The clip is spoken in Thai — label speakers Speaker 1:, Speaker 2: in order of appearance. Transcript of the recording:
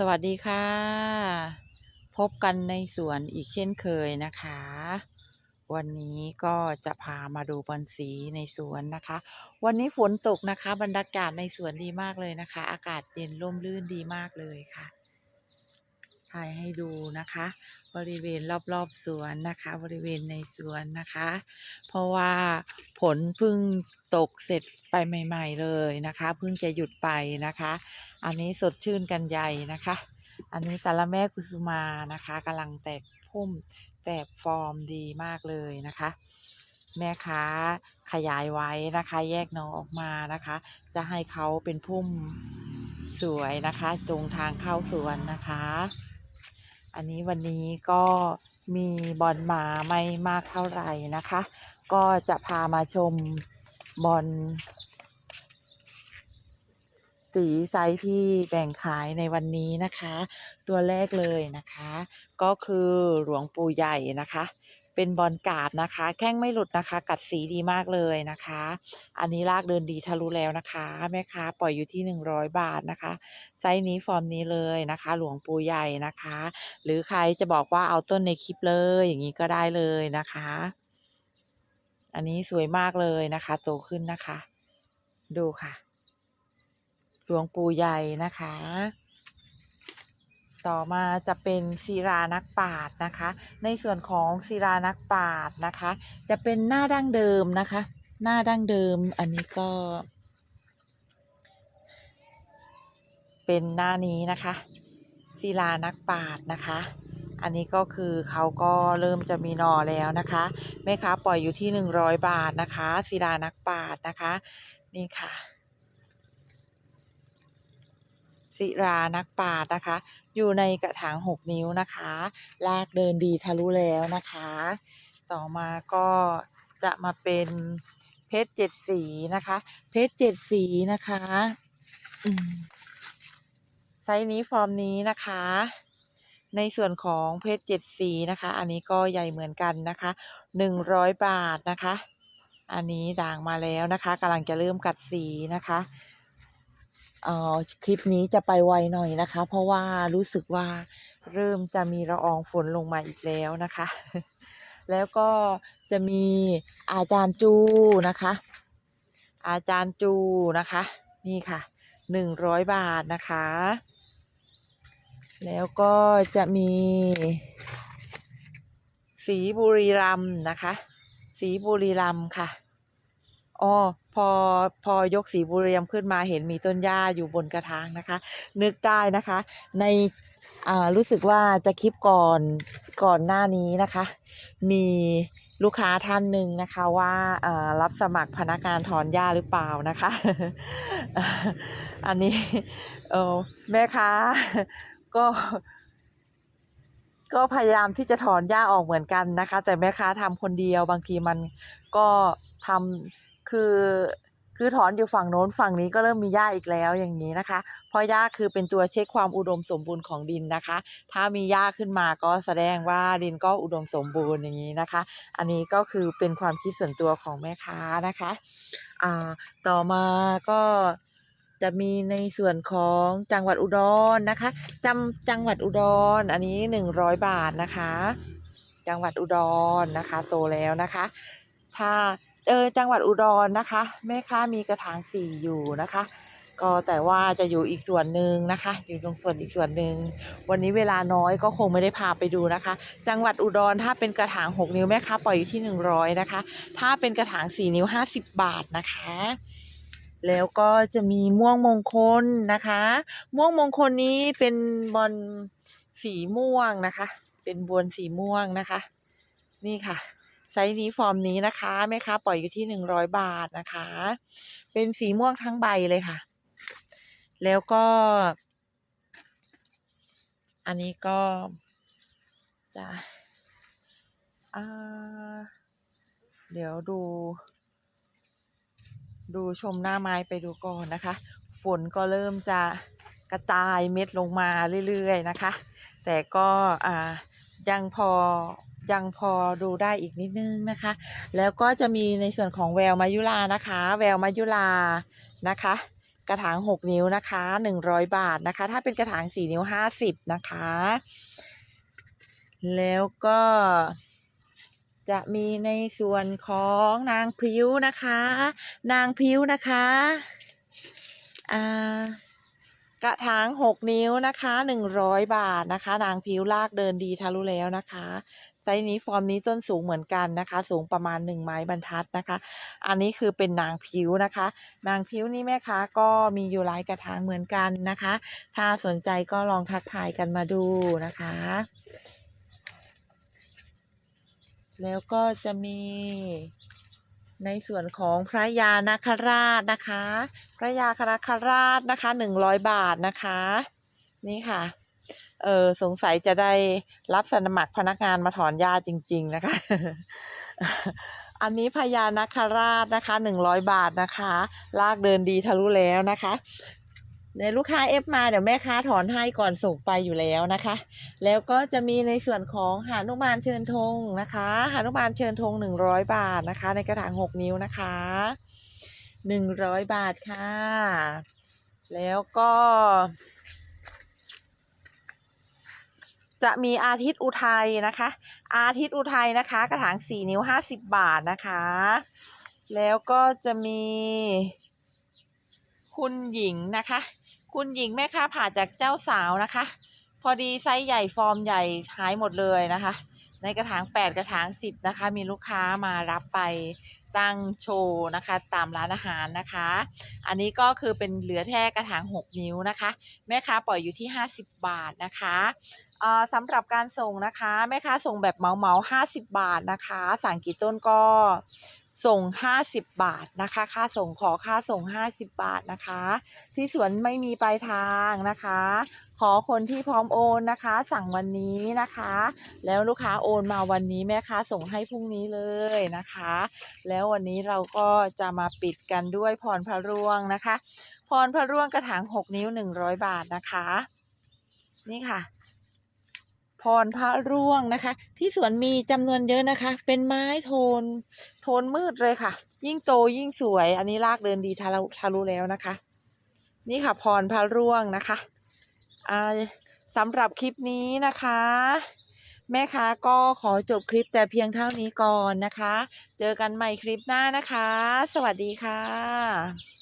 Speaker 1: สวัสดีค่ะ พบกันในสวนอีกเช่นเคยนะคะ วันนี้ก็จะพามาดูบอนสีในสวนนะคะ วันนี้ฝนตกนะคะ บรรยากาศในสวนดีมากเลยนะคะ อากาศเย็นร่มรื่นดีมากเลยค่ะ ถ่ายให้ดูนะคะ บริเวณรอบๆสวนนะคะ บริเวณในสวนนะคะ เพราะว่าฝนเพิ่งตกเสร็จไปใหม่ ๆเลยนะคะพิ่งจะหยุดไปนะคะ อันนี้สดชื่นกันใหญ่นะคะ อันนี้สาระแม่กุสุมานะคะกำลังแตกพุ่มแตกฟอร์มดีมากเลยนะคะ แม่ค้าขยายไว้นะคะ แยกหนองออกมานะคะ จะให้เขาเป็นพุ่มสวยนะคะตรงทางเข้าสวนนะคะ อันนี้วันนี้ก็มีบอลมาไม่มากเท่าไหร่นะคะ ก็จะพามาชมบอลสีไซส์ที่แบ่งขายในวันนี้นะคะ ตัวแรกเลยนะคะ ก็คือหลวงปู่ใหญ่นะคะ เป็นบอลกาบนะคะ แข้งไม่หลุดนะคะ กัดสีดีมากเลยนะคะ อันนี้ลากเดินดีทะลุแล้วนะคะแม่ค้าปล่อยอยู่ที่ 100 บาทนะคะไซส์นี้ฟอร์มนี้เลยนะคะ หลวงปู่ใหญ่นะคะ หรือใครจะบอกว่าเอาต้นในคลิปเลยอย่างนี้ก็ได้เลยนะคะ อันนี้สวยมากเลยนะคะโตขึ้นนะคะ ดูค่ะ หลวงปู่ใหญ่นะคะ ต่อมาจะเป็นศิรานักปราชญ์นะคะ ในส่วนของศิรานักปราชญ์นะคะ จะเป็นหน้าดั้งเดิมนะคะ หน้าดั้งเดิมอันนี้ก็ เป็นหน้านี้นะคะศิลานักปราชญ์นะคะ อันนี้ก็คือเขาก็เริ่มจะมีหน่อแล้วนะคะแม่ค้าปล่อยอยู่ที่หนึ่งร้อยบาทนะคะศิลานักปราชญ์นะคะ นี่ค่ะ ศิรานักปาชญ์นะคะ อยู่ในกระถางหกนิ้วนะคะลากเดินดีทะลุแล้วนะคะ ต่อมาก็จะมาเป็นเพชรเจ็ดสีนะคะ เพชรเจ็ดสีนะคะไซส์นี้ฟอร์มนี้นะคะ ในส่วนของเพชรเจ็ดสีนะคะ อันนี้ก็ใหญ่เหมือนกันนะคะหนึ่งร้อยบาทนะคะ อันนี้ด่างมาแล้วนะคะกำลังจะเริ่มกัดสีนะคะ ออคลิปนี้จะไปไวหน่อยนะคะ เพราะว่ารู้สึกว่าเริ่มจะมีละอองฝนลงมาอีกแล้วนะคะ แล้วก็จะมีอาจารย์จูนะคะ อาจารย์จูนะคะ นี่ค่ะหนึ่งร้อยบาทนะคะ แล้วก็จะมีสีบุรีรัมนะคะ สีบุรีรัมค่ะอ๋อ อพอยกสีบุรีรัมขึ้นมาเห็นมีต้นหญ้าอยู่บนกระถางนะคะ นึกได้นะคะ ในอ่ารู้สึกว่าจะคลิปก่อนก่อนหน้านี้นะคะ มีลูกค้าท่านหนึ่งนะคะว่าอ่อรับสมัครพนักงานถอนหญ้าหรือเปล่านะคะ อันนี้แม่ค้าก็ก็พยายามที่จะถอนหญ้าออกเหมือนกันนะคะ แต่แม่ค้าทำคนเดียวบางทีมันก็ทำ คือคือถอนอยู่ฝั่งโน้นฝั่งนี้ก็เริ่มมีหญ้าอีกแล้วอย่างนี้นะคะ เพราะหญ้าคือเป็นตัวเช็คความอุดมสมบูรณ์ของดินนะคะ ถ้ามีหญ้าขึ้นมาก็แสดงว่าดินก็อุดมสมบูรณ์อย่างนี้นะคะ อันนี้ก็คือเป็นความคิดส่วนตัวของแม่ค้านะคะอ่าต่อมาก็จะมีในส่วนของจังหวัดอุดรนะคะจำจังหวัดอุดรอันนี้หนึ่งร้อยบาทนะคะ จังหวัดอุดรนะคะ โตแล้วนะคะ ถ้า เออจังหวัดอุดรนะคะ แม่ค้ามีกระถางสี่อยู่นะคะ ก็แต่ว่าจะอยู่อีกส่วนหนึ่งนะคะ อยู่ตรงส่วนอีกส่วนหนึ่งวันนี้เวลาน้อยก็คงไม่ได้พาไปดูนะคะ จังหวัดอุดรถ้าเป็นกระถางหกนิ้วแม่ค้าปล่อยอยู่ที่หนึ่งร้อยนะคะ ถ้าเป็นกระถางสี่นิ้วห้าสิบบาทนะคะแล้วก็จะมีม่วงมงคลนะคะ ม่วงมงคลนี้เป็นบอลสีม่วงนะคะ เป็นบวนสีม่วงนะคะ นี่ค่ะ ซส์นี้ฟอร์มนี้นะคะแม่ค้าปล่อยอยู่ที่หนึ่งร้อยบาทนะคะ เป็นสีม่วงทั้งใบเลยค่ะ แล้วก็ อันนี้ก็จะเดี๋ยวดู ดูชมหน้าไม้ไปดูก่อนนะคะ ฝนก็เริ่มจะกระจายเม็ดลงมาเรื่อยๆนะคะ แต่ก็ยังพอ ยังพอดูได้อีกนิดนึงนะคะ แล้วก็จะมีในส่วนของแววมายุลานะคะ แววมายุลานะคะ กระถาง 6 นิ้วนะคะ 100 บาทนะคะ ถ้าเป็นกระถาง 4 นิ้ว 50 นะคะ แล้วก็จะมีในส่วนของนางพริ้วนะคะ นางพริ้วนะคะอ่ากระถาง 6 นิ้วนะคะ 100 บาทนะคะ นางพิ้วลากเดินดีทะลุแล้วนะคะ ส์นี้ฟอร์มนี้ต้นสูงเหมือนกันนะคะ สูงประมาณ 1 ไม้บรรทัดนะคะ อันนี้คือเป็นนางพิ้วนะคะ นางพิ้วนี่แม่ค้าก็มีอยู่หลายกระถางเหมือนกันนะคะ ถ้าสนใจก็ลองทักทายกันมาดูนะคะ แล้วก็จะมีในส่วนของพระยานาคราชนะคะ พระยาคณคราชนะคะหนึ่งร้อยบาทนะคะ นี่ค่ะ เออสงสัยจะได้รับสมัครพนักงานมาถอนหญ้าจริง ๆ นะคะ อันนี้พญานาคราชนะคะหนึ่งร้อยบาทนะคะ ลากเดินดีทะลุแล้วนะคะเดี๋ยวลูกค้าเอฟมาเดี๋ยวแม่ค้าถอนให้ก่อนส่งไปอยู่แล้วนะคะ แล้วก็จะมีในส่วนของหานุมานเชิญธงนะคะหานุมานเชิญธงหนึ่งร้อยบาทนะคะ ในกระถางหกนิ้วนะคะหนึ่งร้อยบาทค่ะ แล้วก็ จะมีอาทิตย์อุทัยนะคะ อาทิตย์อุทัยนะคะ กระถางสี่นิ้วห้าสิบบาทนะคะ แล้วก็จะมี คุณหญิงนะคะ คุณหญิงแม่ค้าผ่าจากเจ้าสาวนะคะ พอดีไซส์ใหญ่ฟอร์มใหญ่หายหมดเลยนะคะ ในกระถางแปดกระถางสิบนะคะ มีลูกค้ามารับไป ตั้งโชว์นะคะ ตามร้านอาหารนะคะ อันนี้ก็คือเป็นเหลือแท่กระถางหกนิ้วนะคะ แม่ค้าปล่อยอยู่ที่ห้าสิบบาทนะคะเอ่อสำหรับการส่งนะคะ แม่ค้าส่งแบบเหมาเหมาห้าสิบบาทนะคะ สั่งกี่ต้นก็ ส่งห้าสิบบาทนะคะ ค่าส่งขอค่าส่งห้าสิบบาทนะคะ ที่สวนไม่มีปลายทางนะคะ ขอคนที่พร้อมโอนนะคะ สั่งวันนี้นะคะ แล้วลูกค้าโอนมาวันนี้แม่ค้าส่งให้พรุ่งนี้เลยนะคะ แล้ววันนี้เราก็จะมาปิดกันด้วยพรพระร่วงนะคะ พรพระร่วงกระถางหกนิ้วหนึ่งร้อยบาทนะคะ นี่ค่ะ พรพระร่วงนะคะ ที่สวนมีจำนวนเยอะนะคะ เป็นไม้โทน โทนมืดเลยค่ะ ยิ่งโตยิ่งสวย อันนี้ลากเดินดีทะลุทะลุแล้วนะคะ นี่ค่ะพรพระร่วงนะคะอ่าสำหรับคลิปนี้นะคะ แม่ค้าก็ขอจบคลิปแต่เพียงเท่านี้ก่อนนะคะ เจอกันใหม่คลิปหน้านะคะ สวัสดีค่ะ